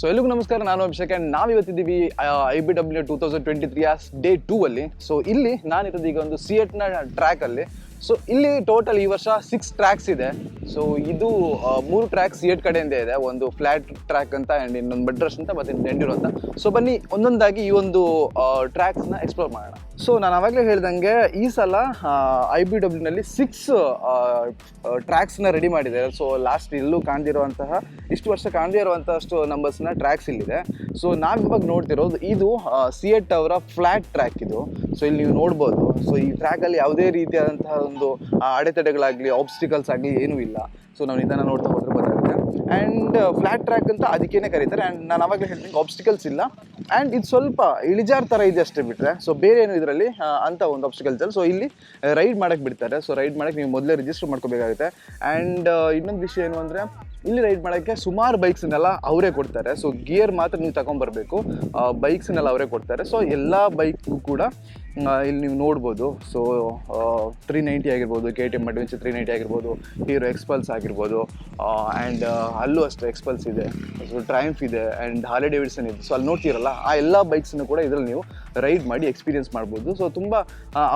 So ಎಲ್ಲರಿಗೂ ನಮಸ್ಕಾರ. ನಾನು ಅಭಿಷೇಕ್ ನಾವು ಇವತ್ತಿದ್ದೀವಿ I B W two thousand twenty three as day two ಅಲ್ಲಿ. ಸೊ ಇಲ್ಲಿ ನಾನಿರೋದು ಈಗ ಒಂದು ಸಿಯೆಟ್ನ ಟ್ರ್ಯಾಕಲ್ಲಿ ಸೊ ಇಲ್ಲಿ ಟೋಟಲ್ ಈ ವರ್ಷ ಸಿಕ್ಸ್ ಟ್ರ್ಯಾಕ್ಸ್ ಇದೆ. ಸೊ ಇದು ಮೂರು ಟ್ರ್ಯಾಕ್ಸ್ ಏಟ್ ಕಡೆಯಿಂದ ಇದೆ. ಒಂದು ಫ್ಲಾಟ್ ಟ್ರ್ಯಾಕ್ ಅಂತ ಆ್ಯಂಡ್ ಇನ್ನೊಂದು ಬಡ್ರಸ್ ಅಂತ ಮತ್ತೆ ಎಂಡಿರೋ ಅಂತ. ಸೊ ಬನ್ನಿ, ಒಂದೊಂದಾಗಿ ಈ ಒಂದು ಟ್ರ್ಯಾಕ್ಸ್ನ ಎಕ್ಸ್ಪ್ಲೋರ್ ಮಾಡೋಣ. ಸೊ ನಾನು ಆವಾಗಲೇ ಹೇಳ್ದಂಗೆ ಈ ಸಲ ಐ ಬಿ ಡಬ್ಲ್ಯೂನಲ್ಲಿ ಸಿಕ್ಸ್ ಟ್ರ್ಯಾಕ್ಸ್ನ ರೆಡಿ ಮಾಡಿದ್ದಾರೆ. ಸೊ ಲಾಸ್ಟ್ ಎಲ್ಲೂ ಕಾಣ್ದಿರುವಂತಹ, ಇಷ್ಟು ವರ್ಷ ಕಾಣದೇ ಇರುವಂತಹಷ್ಟು ನಂಬರ್ಸ್ನ ಟ್ರ್ಯಾಕ್ಸ್ ಇಲ್ಲಿದೆ. ಸೊ ನಾವು ಇವಾಗ ನೋಡ್ತಿರೋದು ಇದು ಸಿ ಎಟ್ ಅವರ ಫ್ಲಾಟ್ ಟ್ರ್ಯಾಕ್ ಇದು. ಸೊ ಇಲ್ಲಿ ನೀವು ನೋಡ್ಬೋದು. ಸೊ ಈ ಟ್ರ್ಯಾಕಲ್ಲಿ ಯಾವುದೇ ರೀತಿಯಾದಂತಹ ಒಂದು ಅಡೆತಡೆಗಳಾಗಲಿ ಆಬ್ಸ್ಟಿಕಲ್ಸ್ ಆಗಲಿ ಏನೂ ಇಲ್ಲ. ಸೊ ನಾವು ನಿಧಾನ ನೋಡ್ತಾ ಹೋದ್ರೆ ಗೊತ್ತಾಗುತ್ತೆ. ಆ್ಯಂಡ್ ಫ್ಲಾಟ್ ಟ್ರ್ಯಾಕ್ ಅಂತ ಅದಕ್ಕೇನೆ ಕರೀತಾರೆ. ಆ್ಯಂಡ್ ನಾನು ಅವಾಗಲೇ ಹೇಳ್ತೀನಿ ಆಬ್ಸ್ಟಿಕಲ್ಸ್ ಇಲ್ಲ. ಆ್ಯಂಡ್ ಇದು ಸ್ವಲ್ಪ ಇಳಿಜಾರ್ ಥರ ಇದೆ ಅಷ್ಟೇ ಬಿಟ್ಟರೆ ಸೊ ಬೇರೆ ಏನು ಇದರಲ್ಲಿ ಅಂತ ಒಂದು ಆಬ್ಸ್ಟಿಕಲ್ಸ್ ಅಲ್ಲಿ. ಸೊ ಇಲ್ಲಿ ರೈಡ್ ಮಾಡೋಕ್ಕೆ ಬಿಡ್ತಾರೆ. ಸೊ ರೈಡ್ ಮಾಡಕ್ಕೆ ನೀವು ಮೊದಲೇ ರಿಜಿಸ್ಟರ್ ಮಾಡ್ಕೋಬೇಕಾಗುತ್ತೆ. ಆ್ಯಂಡ್ ಇನ್ನೊಂದು ವಿಷಯ ಏನು ಅಂದರೆ, ಇಲ್ಲಿ ರೈಡ್ ಮಾಡೋಕ್ಕೆ ಸುಮಾರು ಬೈಕ್ಸನ್ನೆಲ್ಲ ಅವರೇ ಕೊಡ್ತಾರೆ. ಸೊ ಗಿಯರ್ ಮಾತ್ರ ನೀವು ತಗೊಂಬರ್ಬೇಕು. ಬೈಕ್ಸನ್ನೆಲ್ಲ ಅವರೇ ಕೊಡ್ತಾರೆ. ಸೊ ಎಲ್ಲ ಬೈಕ್ಗೂ ಕೂಡ ಇಲ್ಲಿ ನೀವು ನೋಡ್ಬೋದು. ಸೊ ತ್ರೀ ನೈಂಟಿ ಆಗಿರ್ಬೋದು K T M adventure three ninety ಆಗಿರ್ಬೋದು ಹೀರೋ ಎಕ್ಸ್ಪಲ್ಸ್ ಆಗಿರ್ಬೋದು ಆ್ಯಂಡ್ ಅಲ್ಲೂ ಅಷ್ಟು ಎಕ್ಸ್ಪಲ್ಸ್ ಇದೆ. ಸೊ ಟ್ರೈಂಫ್ ಇದೆ ಆ್ಯಂಡ್ ಹಾಲೆ ಡೇವಿಡ್ಸನ್ ಇದೆ. ಸೊ ಅಲ್ಲಿ ನೋಡ್ತೀರಲ್ಲ, ಆ ಎಲ್ಲ ಬೈಕ್ಸನ್ನು ಕೂಡ ಇದರಲ್ಲಿ ನೀವು ರೈಡ್ ಮಾಡಿ ಎಕ್ಸ್ಪೀರಿಯನ್ಸ್ ಮಾಡ್ಬೋದು. ಸೊ ತುಂಬ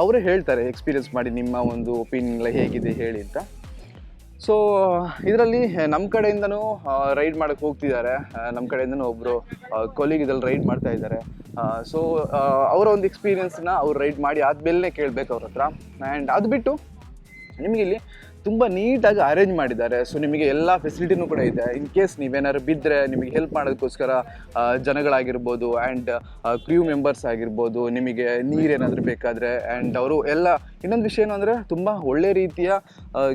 ಅವರೇ ಹೇಳ್ತಾರೆ ಎಕ್ಸ್ಪೀರಿಯನ್ಸ್ ಮಾಡಿ ನಿಮ್ಮ ಒಂದು ಒಪಿನಿಯನ್ ಎಲ್ಲ ಹೇಗಿದೆ, ಹೇಳಿ ಅಂತ. ಸೊ ಇದರಲ್ಲಿ ನಮ್ಮ ಕಡೆಯಿಂದನೂ ರೈಡ್ ಮಾಡಕ್ಕೆ ಹೋಗ್ತಿದ್ದಾರೆ. ನಮ್ಮ ಕಡೆಯಿಂದನೂ ಒಬ್ಬರು ಕೊಲೀಗ್ ಇದ್ರಲ್ಲಿ ರೈಡ್ ಮಾಡ್ತಾ ಇದ್ದಾರೆ. ಸೊ ಅವರ ಒಂದು ಎಕ್ಸ್ಪೀರಿಯನ್ಸ್ನ ಅವ್ರು ರೈಡ್ ಮಾಡಿ ಆದಮೇಲೆ ಕೇಳಬೇಕು ಅವ್ರ ಹತ್ರ. ಆ್ಯಂಡ್ ಅದು ಬಿಟ್ಟು ನಿಮಗೆ ಇಲ್ಲಿ ತುಂಬ ನೀಟಾಗಿ ಅರೇಂಜ್ ಮಾಡಿದ್ದಾರೆ. ಸೊ ನಿಮಗೆ ಎಲ್ಲ ಫೆಸಿಲಿಟಿನೂ ಕೂಡ ಇದೆ. ಇನ್ ಕೇಸ್ ನೀವೇನಾದ್ರು ಬಿದ್ದರೆ ನಿಮಗೆ ಹೆಲ್ಪ್ ಮಾಡೋದಕ್ಕೋಸ್ಕರ ಜನಗಳಾಗಿರ್ಬೋದು ಆ್ಯಂಡ್ ಕ್ರ್ಯೂ ಮೆಂಬರ್ಸ್ ಆಗಿರ್ಬೋದು, ನಿಮಗೆ ನೀರೇನಾದರೂ ಬೇಕಾದರೆ ಆ್ಯಂಡ್ ಅವರು ಎಲ್ಲ, ಇನ್ನೊಂದು ವಿಷಯ ಏನು ಅಂದರೆ ತುಂಬ ಒಳ್ಳೆ ರೀತಿಯ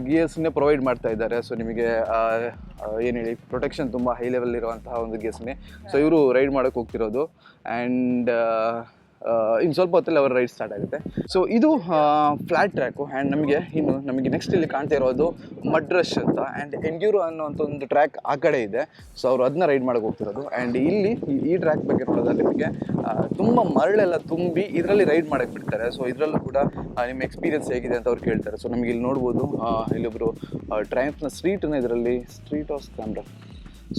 ಗಿಯರ್ಸ್ನೇ ಪ್ರೊವೈಡ್ ಮಾಡ್ತಾ ಇದ್ದಾರೆ. ಸೊ ನಿಮಗೆ ಏನು ಹೇಳಿ ಪ್ರೊಟೆಕ್ಷನ್ ತುಂಬ ಹೈ ಲೆವೆಲ್ ಇರುವಂತಹ ಒಂದು ಗಿಯರ್ಸ್ನೇ ಸೊ ಇವರು ರೈಡ್ ಮಾಡೋಕ್ಕೆ ಹೋಗ್ತಿರೋದು. ಆ್ಯಂಡ್ ಇನ್ನು ಸ್ವಲ್ಪ ಹೊತ್ತಲ್ಲಿ ಅವರ ರೈಡ್ ಸ್ಟಾರ್ಟ್ ಆಗುತ್ತೆ. ಸೊ ಇದು ಫ್ಲಾಟ್ ಟ್ರ್ಯಾಕು ಆ್ಯಂಡ್ ನಮಗೆ ಇನ್ನು ನಮಗೆ ನೆಕ್ಸ್ಟ್ ಇಲ್ಲಿ ಕಾಣ್ತಾ ಇರೋದು ಮಡ್ರಶ್ ಅಂತ ಆ್ಯಂಡ್ ಎಂಡ್ಯೂರೋ ಅನ್ನೋಂಥ ಒಂದು ಟ್ರ್ಯಾಕ್ ಆ ಕಡೆ ಇದೆ. ಸೊ ಅವರು ಅದನ್ನ ರೈಡ್ ಮಾಡಕ್ಕೆ ಹೋಗ್ತಿರೋದು ಆ್ಯಂಡ್ ಇಲ್ಲಿ ಈ- ಟ್ರ್ಯಾಕ್ ಬಗ್ಗೆ ನೋಡೋದಾದ್ರೆ ನಿಮಗೆ ತುಂಬ ಮರಳೆಲ್ಲ ತುಂಬಿ ಇದರಲ್ಲಿ ರೈಡ್ ಮಾಡಕ್ಕೆ ಬಿಡ್ತಾರೆ. ಸೊ ಇದರಲ್ಲೂ ಕೂಡ ನಿಮ್ಮ ಎಕ್ಸ್ಪೀರಿಯನ್ಸ್ ಹೇಗಿದೆ ಅಂತ ಅವ್ರು ಕೇಳ್ತಾರೆ. ಸೊ ನಮಗೆ ಇಲ್ಲಿ ನೋಡ್ಬೋದು ಇಲ್ಲೊಬ್ಬರು ಇಲ್ಲೊಬ್ರು ಸ್ಟ್ರೀಟನ್ನು ಇದರಲ್ಲಿ street of scrambler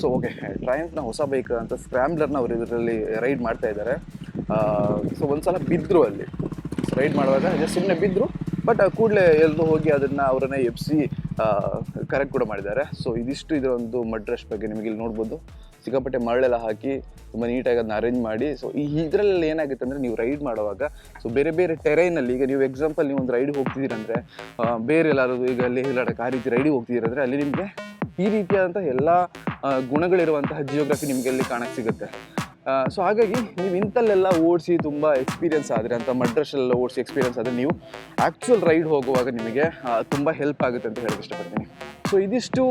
so okay ಟ್ರಯಂಫ್ನ ಹೊಸ ಬೈಕ್ ಅಂತ ಸ್ಕ್ರ್ಯಾಮ್ಲರ್ನ ಅವರು ಇದರಲ್ಲಿ ರೈಡ್ ಮಾಡ್ತಾ ಇದ್ದಾರೆ ಸೊ ಒಂದ್ಸಲ ಬಿದ್ದರು ಅಲ್ಲಿ. ರೈಡ್ ಮಾಡುವಾಗ ಜಸ್ಟ್ ಸುಮ್ಮನೆ ಬಿದ್ದರು ಬಟ್ ಕೂಡಲೇ ಎಲ್ಲರೂ ಹೋಗಿ ಅದನ್ನು ಅವರನ್ನ ಎಬ್ಸಿ ಕರೆಕ್ಟ್ ಕೂಡ ಮಾಡಿದ್ದಾರೆ. ಸೊ ಇದಿಷ್ಟು ಇದರ ಒಂದು ಮಡ್ರಶ್ ಬಗ್ಗೆ ನಿಮಗೆ ಇಲ್ಲಿ ನೋಡ್ಬೋದು. ಸಿಕ್ಕಾಪಟ್ಟೆ ಮರಳೆಲ್ಲ ಹಾಕಿ ತುಂಬ ನೀಟಾಗಿ ಅದನ್ನ ಅರೇಂಜ್ ಮಾಡಿ ಸೊ ಈ ಇದರಲ್ಲಿ ಏನಾಗುತ್ತೆ ಅಂದರೆ ನೀವು ರೈಡ್ ಮಾಡುವಾಗ ಸೊ ಬೇರೆ ಬೇರೆ ಟೆರೈನಲ್ಲಿ ಈಗ ನೀವು ಎಕ್ಸಾಂಪಲ್ ನೀವು ಒಂದು ರೈಡ್ ಹೋಗ್ತಿದ್ದೀರಂದರೆ ಬೇರೆ ಎಲ್ಲಾದ್ರೂ ಈಗ ಅಲ್ಲಿ ಲಡಕ್ ಆ ರೀತಿ ರೈಡಿಗೆ ಹೋಗ್ತಿದ್ದೀರಂದರೆ, ಅಲ್ಲಿ ನಿಮಗೆ ಈ ರೀತಿಯಾದಂಥ ಎಲ್ಲ ಗುಣಗಳಿರುವಂತಹ ಜಿಯೋಗ್ರಫಿ ನಿಮಗೆ ಅಲ್ಲಿ ಕಾಣಕ್ಕೆ ಸಿಗುತ್ತೆ. ಸೊ ಹಾಗಾಗಿ ನೀವು ಇಂಥಲ್ಲೆಲ್ಲ ಓಡಿಸಿ ತುಂಬ ಎಕ್ಸ್ಪೀರಿಯನ್ಸ್ ಆದರೆ, ಅಂತ ಮಡ್ರಸ್ಸೆಲ್ಲ ಓಡಿಸಿ ಎಕ್ಸ್ಪೀರಿಯನ್ಸ್ ಆದರೆ ನೀವು ಆ್ಯಕ್ಚುಯಲ್ ರೈಡ್ ಹೋಗುವಾಗ ನಿಮಗೆ ತುಂಬ ಹೆಲ್ಪ್ ಆಗುತ್ತೆ ಅಂತ ಹೇಳಕ್ಕೆ ಇಷ್ಟಪಡ್ತೀನಿ. ಸೊ ಇದಿಷ್ಟು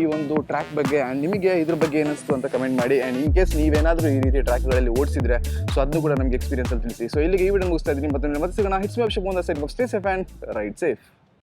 ಈ ಒಂದು ಟ್ರ್ಯಾಕ್ ಬಗ್ಗೆ ಆ್ಯಂಡ್ ನಿಮಗೆ ಇದ್ರ ಬಗ್ಗೆ ಏನಿಸ್ತು ಅಂತ ಕಮೆಂಟ್ ಮಾಡಿ. ಆ್ಯಂಡ್ ಇನ್ ಕೇಸ್ ನೀವೇನಾದರೂ ಈ ರೀತಿ ಟ್ರ್ಯಾಕ್ಗಳಲ್ಲಿ ಓಡಿಸಿದ್ರೆ ಸೊ ಅದನ್ನು ಕೂಡ ನಮಗೆ ಎಕ್ಸ್ಪೀರಿಯನ್ಸ್ ಅಲ್ಲಿ ತಿಳಿಸಿ. ಸೊ ಇಲ್ಲಿಗೆ ಈ ವಿಡಿಯೋ ಮುಗಿಸ್ತಾ ಇದ್ದೀನಿ. ಮತ್ತೆ ಮತ್ತೆ ಸಿಗೋಣ. ಹಿಟ್ಸ್ ಅಭಿಷೇಕ್ ಒಂದು side stay safe and ride safe